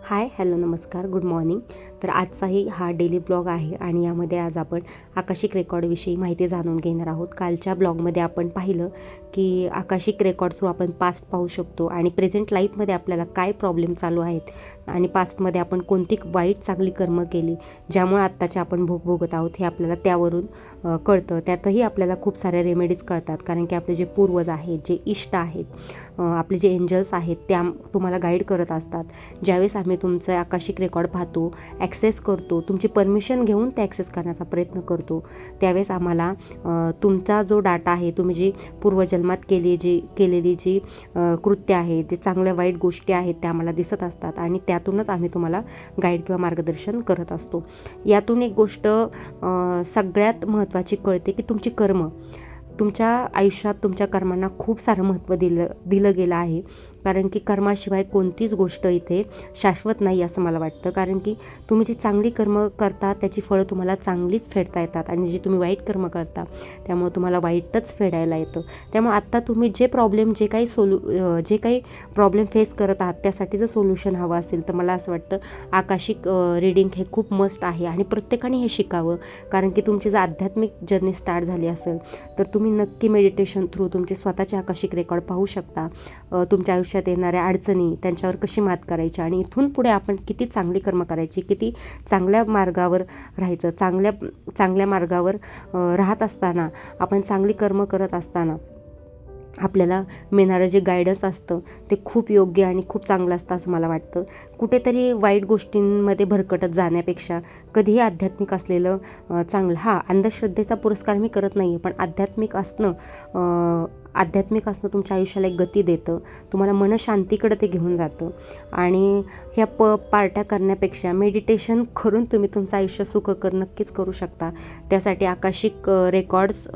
हाय hello नमस्कार good morning. तर आजचाही हा डेली ब्लॉग आहे आणि यामध्ये आज आपण आकाशिक रेकॉर्डविषयी माहिती जाणून घेणार आहोत. कालच्या ब्लॉगमध्ये आपण पाहिलं की आकाशिक रेकॉर्ड थ्रू आपण पास्ट पाहू शकतो आणि प्रेझेंट लाईफमध्ये आपल्याला काय प्रॉब्लेम चालू आहेत आणि पास्टमध्ये आपण कोणती वाईट चांगली कर्म केली ज्यामुळे आत्ताचे आपण भोग भोगत आहोत हे आपल्याला त्यावरून कळतं. त्यातही आपल्याला खूप साऱ्या रेमेडीज कळतात कारण की आपले जे पूर्वज आहेत जे इष्ट आहेत आपले जे एंजल्स आहेत त्या तुम्हाला गाईड करत असतात. ज्यावेळेस आम्ही तुमचं आकाशिक रेकॉर्ड पाहतो ॲक्सेस करतो तुमची परमिशन घेऊन ते ॲक्सेस करण्याचा प्रयत्न करतो त्यावेळेस आम्हाला तुमचा जो डाटा आहे तुम्ही जी पूर्वजन्मात केली जी केलेली जी कृत्य आहे जे चांगल्या वाईट गोष्टी आहेत त्या आम्हाला दिसत असतात आणि त्यातूनच आम्ही तुम्हाला गाईड किंवा मार्गदर्शन करत असतो. यातून एक गोष्ट सगळ्यात महत्त्वाची कळते की तुमची कर्म. तुमच्या आयुष्यात तुमच्या कर्मांना खूप सारं महत्त्व दिलं दिलं गेलं आहे. कारण की कर्माशिवाय कोणतीच गोष्ट इथे शाश्वत नाही असं मला वाटतं. कारण की तुम्ही जी चांगली कर्म करता त्याची फळं तुम्हाला चांगलीच फेडता येतात आणि जी तुम्ही वाईट कर्म करता त्यामुळे तुम्हाला वाईटच फेडायला येतं. त्यामुळे आत्ता तुम्ही जे प्रॉब्लेम जे काही सोलू जे काही प्रॉब्लेम फेस करत आहात त्यासाठी जर सोल्युशन हवं असेल तर मला असं वाटतं आकाशिक रीडिंग हे खूप मस्ट आहे आणि प्रत्येकाने हे शिकावं. कारण की तुमची जर आध्यात्मिक जर्नी स्टार्ट झाली असेल तर तुम्ही नक्की मेडिटेशन थ्रू तुमचे स्वतःचे आकाशिक रेकॉर्ड पाहू शकता. तुमच्या आयुष्यात येणाऱ्या अडचणी त्यांच्यावर कशी मात करायची आणि इथून पुढे आपण किती चांगली कर्म करायची किती चांगल्या मार्गावर राहायचं चांगल्या चांगल्या मार्गावर राहत असताना आपण चांगली कर्म करत असताना आपल्याला मिळणारं जे गायडन्स असतं ते खूप योग्य आणि खूप चांगलं असतं असं मला वाटतं. कुठेतरी वाईट गोष्टींमध्ये भरकटत जाण्यापेक्षा कधीही आध्यात्मिक असलेलं चांगलं हा अंधश्रद्धेचा पुरस्कार मी करत नाही आहे पण आध्यात्मिक असणं आध्यात्मिक असणं तुमच्या आयुष्याला एक गती देतं. तुम्हाला मनशांतीकडे ते घेऊन जातं. आणि ह्या प पार्ट्या करण्यापेक्षा मेडिटेशन करून तुम्ही तुमचं आयुष्य सुखकर नक्कीच करू शकता. त्यासाठी आकाशिक रेकॉर्ड्स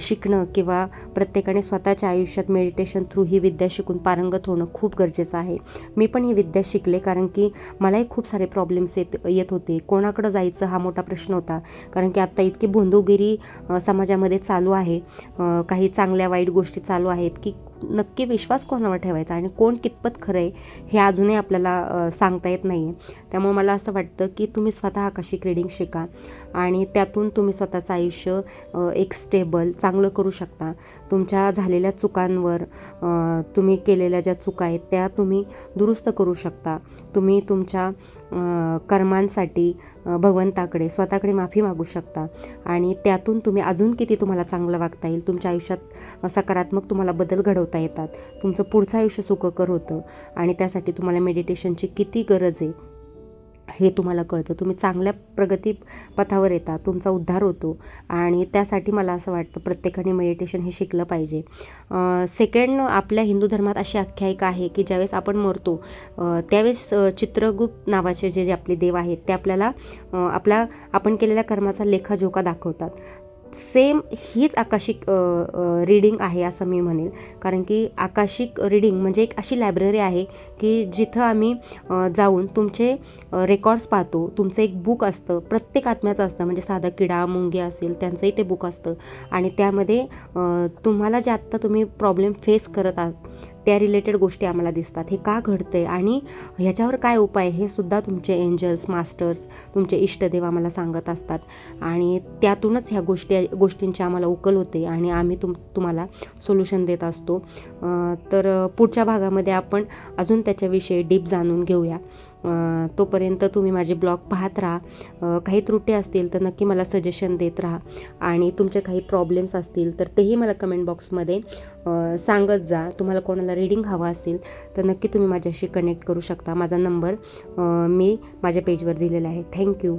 शिकणं किंवा प्रत्येकाने स्वतःच्या आयुष्यात मेडिटेशन थ्रू ही विद्या शिकून पारंगत होणं खूप गरजेचं आहे. मी पण ही विद्या शिकले कारण की मलाही खूप सारे प्रॉब्लेम्स येत येत होते. कोणाकडं जायचं हा मोठा प्रश्न होता. कारण की आत्ता इतकी बोंदोगिरी समाजामध्ये चालू आहे. काही चांगल्या वाईट गोष्टी चालू आहेत की नक्की विश्वास कोणावर ठेवायचा आणि कोण कितपत खरं आहे हे अजूनही आपल्याला सांगता येत नाही आहे त्यामुळे मला असं वाटतं की तुम्ही स्वतः आकाशिक रिडिंग शिका आणि त्यातून तुम्ही स्वतःचं आयुष्य एक स्टेबल चांगलं करू शकता. तुमच्या झालेल्या चुकांवर तुम्ही केलेल्या ज्या चुका आहेत त्या तुम्ही दुरुस्त करू शकता. तुम्ही तुमच्या कर्मांसाठी भगवंताकडे स्वतःकडे माफी मागू शकता. आणि त्यातून तुम्ही अजून किती तुम्हाला चांगलं वागता येईल तुमच्या आयुष्यात सकारात्मक तुम्हाला बदल घडवता येतात. तुमचं पुढचं आयुष्य सुखकर होतं. आणि त्यासाठी तुम्हाला मेडिटेशनची किती गरज आहे हे तुम्हाला कळतं. तुम्ही चांगल्या प्रगती पथावर येता तुमचा उद्धार होतो आणि त्यासाठी मला असं वाटतं प्रत्येकाने मेडिटेशन हे शिकलं पाहिजे. सेकंड आपल्या हिंदू धर्मात अशी आख्यायिका आहे की ज्यावेळेस आपण मरतो त्यावेळेस चित्रगुप्त नावाचे जे जे आपले देव आहेत ते आपल्याला आपला आपण केलेल्या कर्माचा लेखाजोखा दाखवतात. सेम हीच आकाशिक रीडिंग आहे असं मी म्हणेल. कारण की आकाशिक रीडिंग म्हणजे एक अशी लायब्ररी आहे की जिथं आम्ही जाऊन तुमचे रेकॉर्ड्स पाहतो. तुमचं एक बुक असतं. प्रत्येक आत्म्याचं असतं. म्हणजे साधा किडा मुंगी असेल त्यांचंही ते बुक असतं. आणि त्यामध्ये तुम्हाला जे आत्ता तुम्ही प्रॉब्लेम फेस करत आहात त्या रिलेटेड गोष्टी आम्हाला दिसतात. हे का घडतं आहे आणि ह्याच्यावर काय उपाय हे सुद्धा तुमचे एंजल्स मास्टर्स तुमचे इष्टदेव आम्हाला सांगत असतात. आणि त्यातूनच ह्या गोष्टी गोष्टींची आम्हाला उकल होते आणि आम्ही तुम तुम्हाला सोल्युशन देत असतो. तर पुढच्या भागामध्ये आपण अजून त्याच्याविषयी डीप जाणून घेऊया. तोपर्यंत तुम्ही माझे ब्लॉग पाहत राहा. काही त्रुटी असतील तर नक्की मला सजेशन देत राहा. आणि तुमचे काही प्रॉब्लेम्स असतील तर तेही मला कमेंट बॉक्समध्ये सांगत जा. तुम्हाला कोणाला रीडिंग हवं असेल तर नक्की तुम्ही माझ्याशी कनेक्ट करू शकता. माझा नंबर मी माझ्या पेजवर दिलेला आहे. थँक्यू